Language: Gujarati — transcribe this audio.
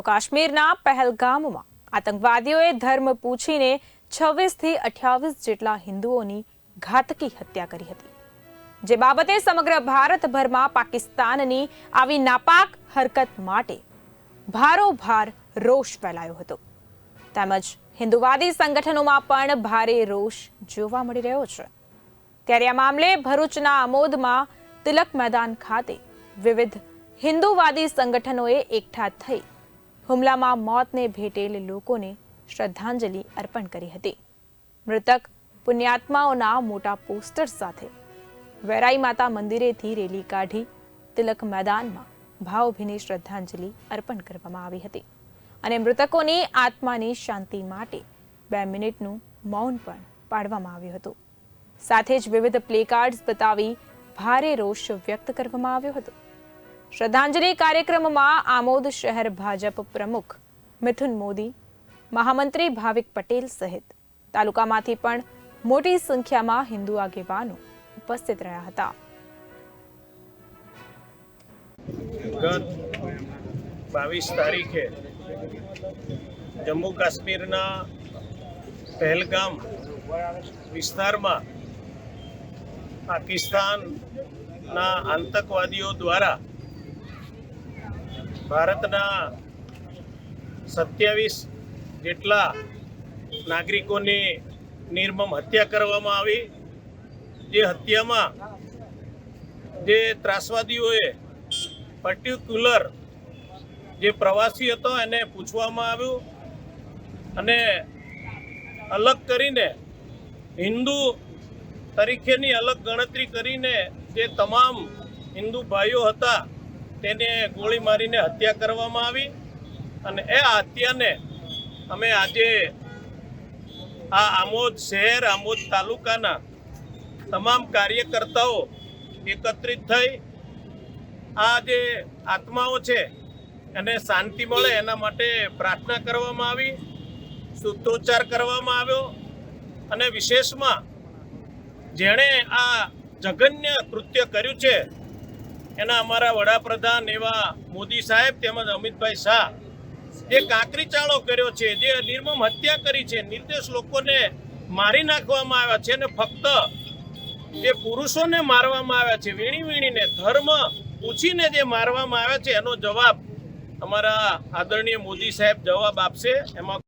તો કાશ્મીરના પહેલગામમાં આતંકવાદીઓએ ધર્મ પૂછીને છવ્વીસથી અઠ્યાવીસ જેટલા હિન્દુઓની ઘાતકી હત્યા કરી હતી. જે બાબતે સમગ્ર ભારતભરમાં પાકિસ્તાનની આવી નાપાક હરકત માટે ભારોભાર રોષ ફેલાયો હતો. તેમજ હિન્દુવાદી સંગઠનોમાં પણ ભારે રોષ જોવા મળી રહ્યો છે. ત્યારે આ મામલે ભરૂચના આમોદમાં તિલક મેદાન ખાતે વિવિધ હિન્દુવાદી સંગઠનોએ એકઠા થઈ હુમલામાં મોતને ભેટેલ લોકોને શ્રદ્ધાંજલિ અર્પણ કરી હતી. મૃતક પુણ્યાત્માઓના મોટા પોસ્ટર સાથે વેરાઈ માતા મંદિરેથી રેલી કાઢી તિલક મેદાનમાં ભાવભીની શ્રદ્ધાંજલિ અર્પણ કરવામાં આવી હતી અને મૃતકોની આત્માની શાંતિ માટે બે મિનિટનું મૌન પણ પાડવામાં આવ્યું હતું. સાથે જ વિવિધ પ્લેકાર્ડ્સ બતાવી ભારે રોષ વ્યક્ત કરવામાં આવ્યો હતો. શ્રદ્ધાંજલિ કાર્યક્રમમાં આમોદ શહેર ભાજપ પ્રમુખ મિથુન મોદી, મહામંત્રી ભાવિક પટેલ સહિત તાલુકામાંથી પણ મોટી સંખ્યામાં હિન્દુ આગેવાનો ઉપસ્થિત રહ્યા હતા. ગત બાવીસ તારીખે જમ્મુ કાશ્મીરના પહેલગામ વિસ્તારમાં પાકિસ્તાનના આતંકવાદીઓ દ્વારા ભારતના સત્યાવીસ જેટલા નાગરિકોની નિર્મમ હત્યા કરવામાં આવી. જે હત્યામાં જે ત્રાસવાદીઓએ પર્ટિક્યુલર જે પ્રવાસી હતો એને પૂછવામાં આવ્યું અને અલગ કરીને હિન્દુ તરીકેની અલગ ગણતરી કરીને જે તમામ હિન્દુ ભાઈઓ હતા તેને ગોળી મારીને હત્યા કરવામાં આવી અને એ હત્યાને અમે આજે આ આમોદ શહેર, આમોદ તાલુકાના તમામ કાર્યકર્તાઓ એકત્રિત થઈ આ જે આત્માઓ છે એને શાંતિ મળે એના માટે પ્રાર્થના કરવામાં આવી, શુદ્ધોચ્ચાર કરવામાં આવ્યો અને વિશેષમાં જેણે આ જઘન્ય કૃત્ય કર્યું છે એના અમારા વડાપ્રધાન એવા મોદી સાહેબ તેમજ અમિતભાઈ શાહ જે કાંકરી કર્યો છે, જે નિર્મમ હત્યા કરી છે, નિર્દોષ લોકોને મારી નાખવામાં આવ્યા છે અને ફક્ત જે પુરુષોને મારવામાં આવ્યા છે, વીણી વીણીને ધર્મ પૂછીને જે મારવામાં આવ્યા છે, એનો જવાબ અમારા આદરણીય મોદી સાહેબ જવાબ આપશે, એમાં